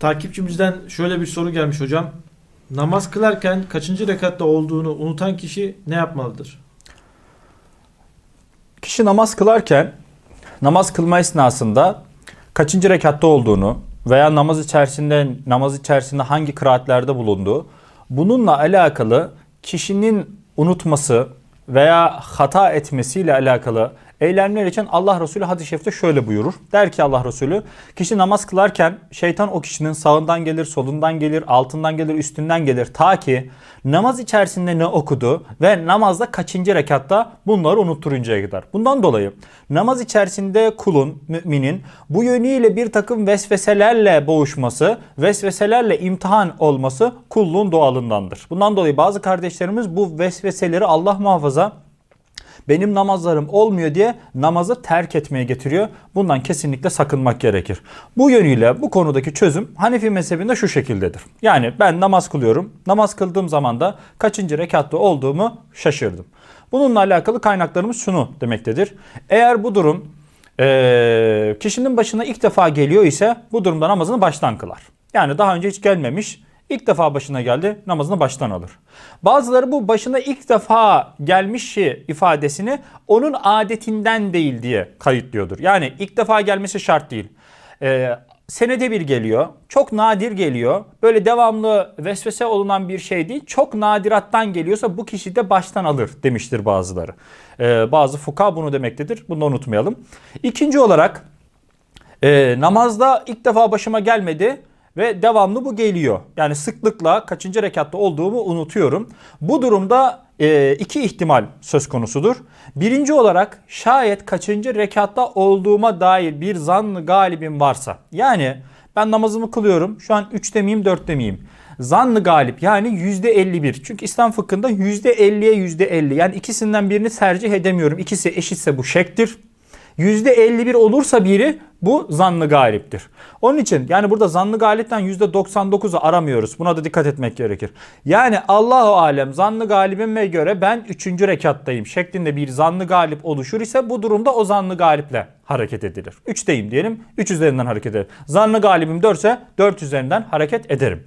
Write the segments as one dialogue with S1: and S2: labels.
S1: Takipçimizden şöyle bir soru gelmiş hocam. Namaz kılarken kaçıncı rekatta olduğunu unutan kişi ne yapmalıdır?
S2: Kişi namaz kılarken namaz kılma esnasında kaçıncı rekatta olduğunu veya namaz içerisinde namaz içerisinde hangi kıraatlerde bulunduğu bununla alakalı kişinin unutması veya hata etmesiyle alakalı eylemler için Allah Resulü hadis-i şerifte şöyle buyurur. Der ki Allah Resulü kişi namaz kılarken şeytan o kişinin sağından gelir, solundan gelir, altından gelir, üstünden gelir. Ta ki namaz içerisinde ne okudu ve namazda kaçıncı rekatta bunları unutturuncaya kadar. Bundan dolayı namaz içerisinde kulun, müminin bu yönüyle bir takım vesveselerle boğuşması, vesveselerle imtihan olması kulluğun doğalındandır. Bundan dolayı bazı kardeşlerimiz bu vesveseleri Allah muhafaza benim namazlarım olmuyor diye namazı terk etmeye getiriyor. Bundan kesinlikle sakınmak gerekir. Bu yönüyle bu konudaki çözüm Hanefi mezhebinde şu şekildedir. Yani ben namaz kılıyorum. Namaz kıldığım zaman da kaçıncı rekatta olduğumu şaşırdım. Bununla alakalı kaynaklarımız şunu demektedir. Eğer bu durum eee, kişinin başına ilk defa geliyor ise bu durumda namazını baştan kılar. Yani daha önce hiç gelmemiş İlk defa başına geldi namazını baştan alır. Bazıları bu başına ilk defa gelmiş şey ifadesini onun adetinden değil diye kayıtlıyordur. Yani ilk defa gelmesi şart değil. Ee, senede bir geliyor. Çok nadir geliyor. Böyle devamlı vesvese olunan bir şey değil. Çok nadirattan geliyorsa bu kişi de baştan alır demiştir bazıları. Ee, bazı fuka bunu demektedir. Bunu unutmayalım. İkinci olarak e, namazda ilk defa başıma gelmedi ve devamlı bu geliyor. Yani sıklıkla kaçıncı rekatta olduğumu unutuyorum. Bu durumda e, iki ihtimal söz konusudur. Birinci olarak şayet kaçıncı rekatta olduğuma dair bir zannı galibim varsa. Yani ben namazımı kılıyorum. Şu an 3'te miyim 4'te miyim? Zannı galip yani %51. Çünkü İslam fıkhında %50'ye %50. Yani ikisinden birini tercih edemiyorum. İkisi eşitse bu şektir. %51 olursa biri bu zannı galiptir. Onun için yani burada zannı galipten %99'u aramıyoruz. Buna da dikkat etmek gerekir. Yani Allahu alem zannı galibime göre ben 3. rekattayım şeklinde bir zannı galip oluşur ise bu durumda o zannı galiple hareket edilir. 3'teyim diyelim 3 üzerinden hareket ederim. Zannı galibim 4 ise 4 üzerinden hareket ederim.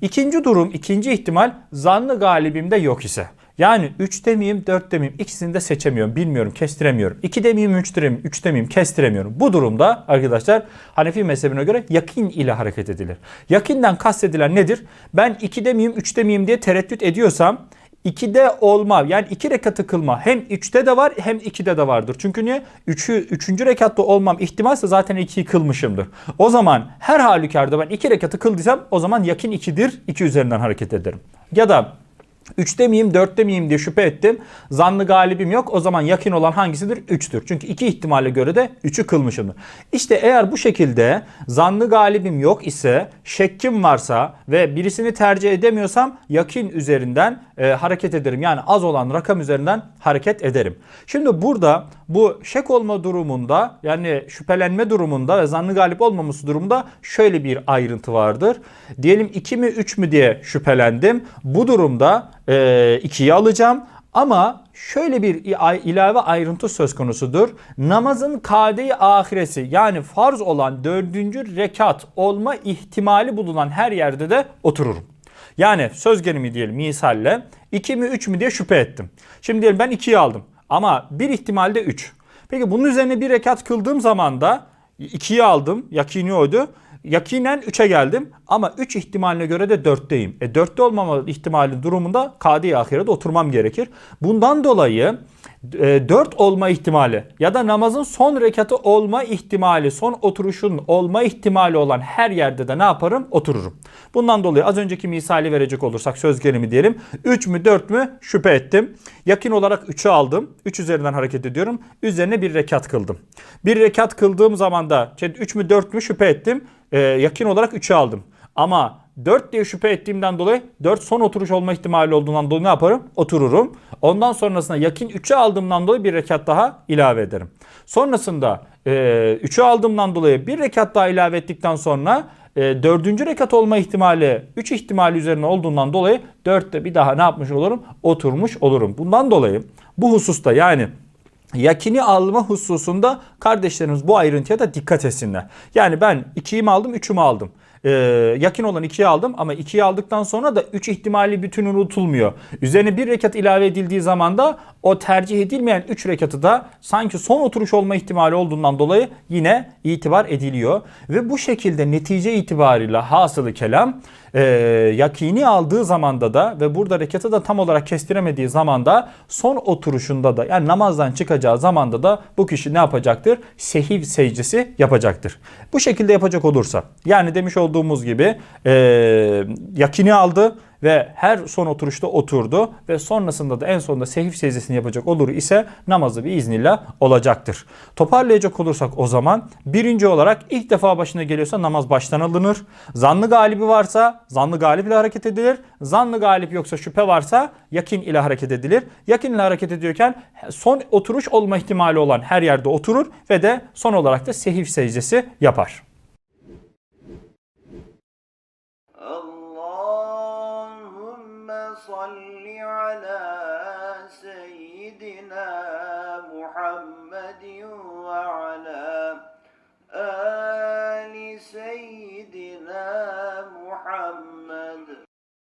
S2: İkinci durum, ikinci ihtimal zannı galibimde yok ise. Yani 3'te miyim 4'te miyim ikisini de seçemiyorum bilmiyorum kestiremiyorum. 2'de miyim 3'te miyim 3'te miyim kestiremiyorum. Bu durumda arkadaşlar Hanefi mezhebine göre yakin ile hareket edilir. Yakinden kastedilen nedir? Ben 2'de miyim 3'te miyim diye tereddüt ediyorsam 2'de olma yani 2 rekatı kılma hem 3'te de var hem 2'de de vardır. Çünkü niye? 3'ü 3. rekatta olmam ihtimalse zaten 2'yi kılmışımdır. O zaman her halükarda ben 2 rekatı kıldıysam o zaman yakin 2'dir. 2 üzerinden hareket ederim. Ya da 3'te miyim 4'te miyim diye şüphe ettim. Zannı galibim yok. O zaman yakın olan hangisidir? 3'tür. Çünkü iki ihtimale göre de 3'ü kılmışımdır. İşte eğer bu şekilde zannı galibim yok ise şekkim varsa ve birisini tercih edemiyorsam yakin üzerinden e, hareket ederim. Yani az olan rakam üzerinden hareket ederim. Şimdi burada bu şek olma durumunda yani şüphelenme durumunda ve zannı galip olmaması durumunda şöyle bir ayrıntı vardır. Diyelim 2 mi 3 mü diye şüphelendim. Bu durumda 2'yi alacağım. Ama şöyle bir ilave ayrıntı söz konusudur. Namazın kade-i ahiresi yani farz olan dördüncü rekat olma ihtimali bulunan her yerde de otururum. Yani söz gelimi diyelim misalle 2 mi 3 mü diye şüphe ettim. Şimdi diyelim ben 2'yi aldım ama bir ihtimalde 3. Peki bunun üzerine bir rekat kıldığım zaman da 2'yi aldım yakini oydu. Yakinen 3'e geldim ama 3 ihtimaline göre de 4'teyim. E 4'te olmama ihtimali durumunda kadi ahirede oturmam gerekir. Bundan dolayı 4 olma ihtimali ya da namazın son rekatı olma ihtimali, son oturuşun olma ihtimali olan her yerde de ne yaparım? Otururum. Bundan dolayı az önceki misali verecek olursak söz gelimi diyelim. 3 mü 4 mü şüphe ettim. Yakın olarak 3'ü aldım. 3 üzerinden hareket ediyorum. Üzerine bir rekat kıldım. Bir rekat kıldığım zaman da 3 mü 4 mü şüphe ettim. Ee, yakın olarak 3'ü aldım. Ama 4 diye şüphe ettiğimden dolayı 4 son oturuş olma ihtimali olduğundan dolayı ne yaparım? Otururum. Ondan sonrasında yakın 3'e aldığımdan dolayı bir rekat daha ilave ederim. Sonrasında e, 3'ü aldığımdan dolayı bir rekat daha ilave ettikten sonra e, dördüncü rekat olma ihtimali 3 ihtimali üzerine olduğundan dolayı 4'te bir daha ne yapmış olurum? Oturmuş olurum. Bundan dolayı bu hususta yani yakini alma hususunda kardeşlerimiz bu ayrıntıya da dikkat etsinler. Yani ben 2'yi mi aldım 3'ü mü aldım? e, yakın olan 2'yi aldım ama 2'yi aldıktan sonra da 3 ihtimali bütün unutulmuyor. Üzerine bir rekat ilave edildiği zaman da o tercih edilmeyen 3 rekatı da sanki son oturuş olma ihtimali olduğundan dolayı yine itibar ediliyor. Ve bu şekilde netice itibariyle hasılı kelam e, yakini aldığı zamanda da ve burada rekatı da tam olarak kestiremediği zamanda son oturuşunda da yani namazdan çıkacağı zamanda da bu kişi ne yapacaktır? Sehiv secdesi yapacaktır. Bu şekilde yapacak olursa yani demiş olduğumuz gibi e, yakini aldı ve her son oturuşta oturdu ve sonrasında da en sonunda sehif secdesini yapacak olur ise namazı bir iznillah olacaktır. Toparlayacak olursak o zaman birinci olarak ilk defa başına geliyorsa namaz baştan alınır. Zanlı galibi varsa zanlı galip ile hareket edilir. Zanlı galip yoksa şüphe varsa yakin ile hareket edilir. Yakin ile hareket ediyorken son oturuş olma ihtimali olan her yerde oturur ve de son olarak da sehif secdesi yapar.
S3: ala seyyidina Muhammedin